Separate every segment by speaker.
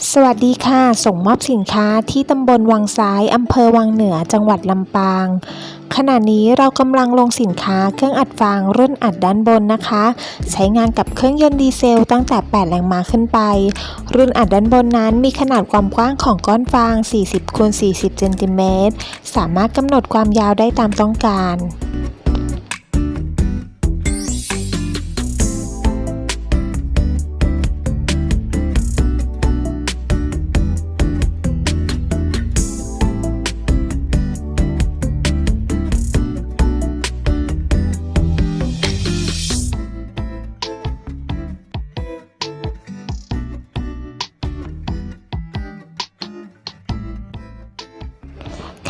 Speaker 1: สวัสดีค่ะ ส่งมอบสินค้าที่ตำบลวังซ้ายอำเภอวังเหนือจังหวัดลำปาง ขณะนี้เรากำลังลงสินค้าเครื่องอัดฟางรุ่นอัดด้านบนนะคะ ใช้งานกับเครื่องยนต์ดีเซลตั้งแต่ 8 แรงม้าขึ้นไป รุ่นอัดด้านบนนั้นมีขนาดความกว้างของก้อนฟาง 40คูณ40เซนติเมตรสามารถกำหนดความยาวได้ตามต้องการ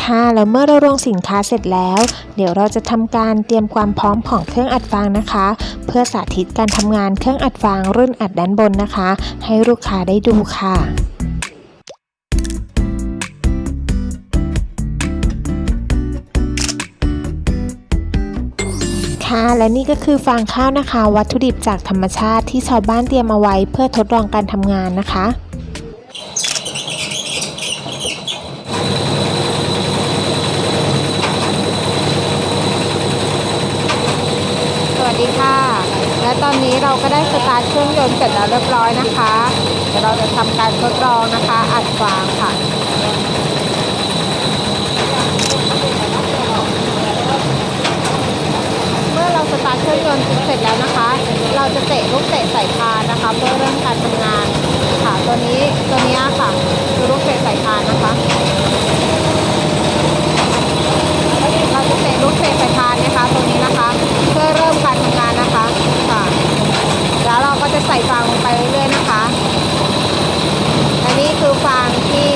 Speaker 1: ค่ะ แล้วเมื่อเราลงสินค้าเสร็จแล้ว เดี๋ยวเราจะทำการเตรียมความพร้อมของเครื่องอัดฟางนะคะ เพื่อสาธิตการทำงานเครื่องอัดฟางรุ่นอัดด้านบนนะคะ ให้ลูกค้าได้ดูค่ะค่ะและนี่ก็คือฟางข้าวนะคะ วัตถุดิบจากธรรมชาติที่ชาวบ้านเตรียมเอาไว้เพื่อทดลองการทำงานนะคะ
Speaker 2: สวัส ดีค่ะ และตอนนี้เราก็ได้สตาร์ทเครื่องยนต์เสร็จแล้วเรียบร้อยนะคะ เดี๋ยวเราจะทำการทดลองนะคะ อัดฟางค่ะเมื่อเราสตาร์ทเครื่องยนต์เสร็จแล้วนะคะ เราจะเตะลูกเตะใส่พานนะคะ เพื่อเริ่มการทำงานค่ะ ตัวนี้ตัวนี้ค่ะคือลูกเตะใส่พานนะคะ เราจะเตะลูกเตะใส่พานนะคะตรงนี้นะคะ เพื่อเริ่มการทำงานนะคะค่ะแล้วเราก็จะใส่ฟางลงไปเรื่อยๆนะคะ อันนี้คือฟางที่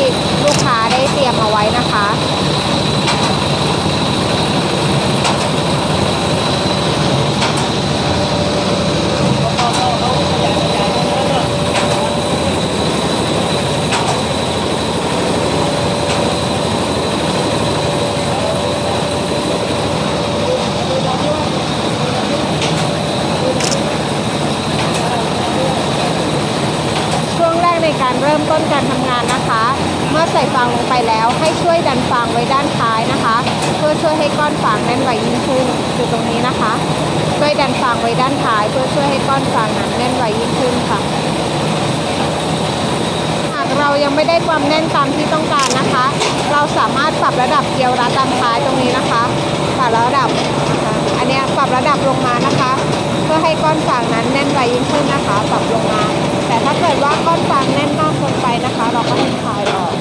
Speaker 2: ลูกค้าได้เตรียมเอาไว้นะคะ ช่วงแร การเริ่มต้นการทำงานนะคะ เมื่อใส่ฟางลงไปแล้วให้ช่วยดันฟางไว้ด้านท้ายนะคะ เพื่อช่วยให้ก้อนฟางแน่นไวยิ่งขึ้นคือตรงนี้นะคะ ช่วยดันฟางไว้ด้านท้าย เพื่อช่วยให้ก้อนฟางนั้นแน่นไวยิ่งขึ้นค่ะ หากเรายังไม่ได้ความแน่นตามที่ต้องการนะคะ เราสามารถปรับระดับเกลียวรัดด้านท้ายตรงนี้นะคะปรับระดับนะคะอันนี้ปรับระดับลงมานะคะ เพื่อให้ก้อนฟางนั้นแน่นไวยิ่งขึ้นนะคะ ปรับลงมา ถ้าเกิดว่าก้อนฟางแน่นมากเกินไปนะคะ เราก็ให้คลายออก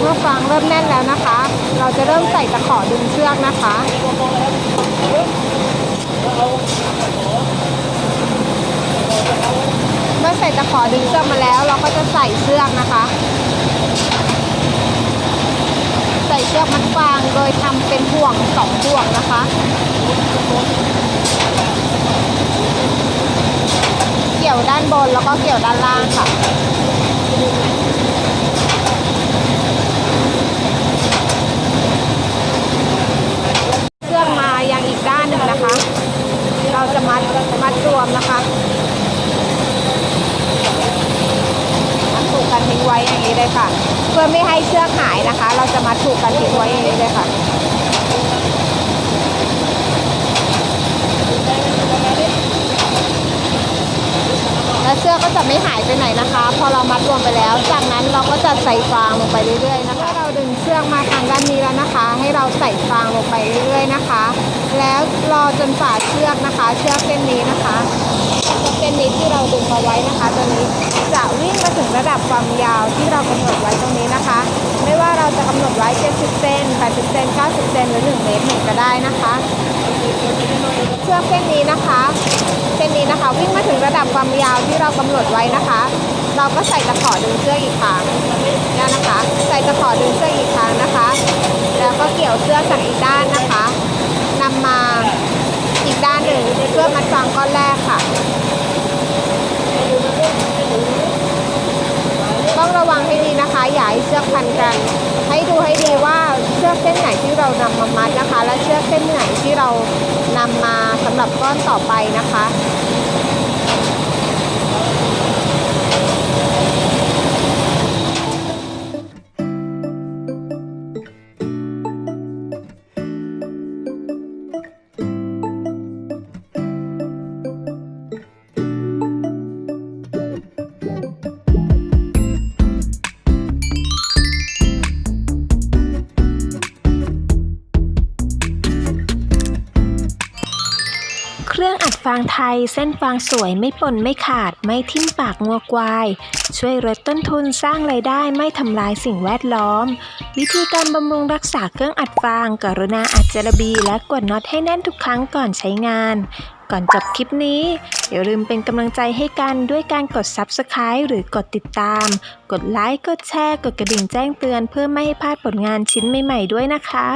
Speaker 2: เมื่อฟางเริ่มแน่นแล้วนะคะ เราจะเริ่มใส่ตะขอดึงเชือกนะคะ เมื่อ ใส่ตะขอดึงเชือกมาแล้ว เราก็จะใส่เชือกนะคะ ใส่เชือกมัดฟางโดยทำเป็นห่วงสองห่วงนะคะเกี่ยวด้านบนแล้วก็เกี่ยวด้านล่างค่ะ เชือกมายังอีกด้านหนึ่งนะคะ เราจะมัดมัดรวมนะคะมัดถูกกันทิ้งไว้อย่างนี้เลยค่ะ เพื่อไม่ให้เชือกหายนะคะ เรา จะมัดถูกกันทิ้งไว้อย่างนี้เลยค่ะแล้วเชือกก็จะไม่หายไปไหนนะคะ พอเรามัดรวมไปแล้ว จากนั้นเราก็จะใส่ฟางลงไปเรื่อยๆนะคะเราดึงเชือกมาทางด้านนี้แล้วนะคะ ให้เราใส่ฟางลงไปเรื่อยๆนะคะ แล้วรอจนฝ่าเชือกนะคะ เชือกเส้นนี้นะคะ นนี้ที่เราดึงมาไว้นะคะ ตัวนี้จะวิ่งมาถึงระดับความยาวที่เรากำหนดไว้ตรงนี้นะคะ ไม่ว่าเราจะกำหนดไว้ 70 เซน 80 เซน 90 เซน หรือ 1 เมตรหนึ่งก็ได้นะคะเชือกเส้นนี้นะคะ เส้นนี้นะคะวิ่งมาถึงระดับความยาวที่เรากำหนดไว้นะคะ เราก็ใส่ตะขอดึงเชือกอีกครั้งเนี่ยนะคะ ใส่ตะขอดึงเชือกอีกครั้งนะคะ แล้วก็เกี่ยวเชือกจากอีกด้านนะคะนำมาอีกด้านหนึ่งเพื่อมัดฟางก้อนแรกค่ะ ให้ดูให้ดีว่าเชือกเส้นไหนที่เรานำมามัดนะคะ และเชือกเส้นไหนที่เรานำมาสำหรับก้อนต่อไปนะคะ
Speaker 1: ฟางไทยเส้นฟางสวยไม่ปนไม่ขาดไม่ทิ่มปากงัวควาย ช่วยลดต้นทุนสร้างไรายได้ไม่ทำลายสิ่งแวดล้อม วิธีการบำรุงรักษาเครื่องอัดฟาง กรุณาอัดเจลบี และกดน็อตให้แน่นทุกครั้งก่อนใช้งาน ก่อนจบคลิปนี้ อย่าลืมเป็นกำลังใจให้กันด้วยการกด Subscribe หรือกดติดตาม กดไลค์กดแชร์ กดกระดิ่งแจ้งเตือน เพื่อไม่ให้พลาดผลงานชิ้นใหม่ๆด้วยนะคะ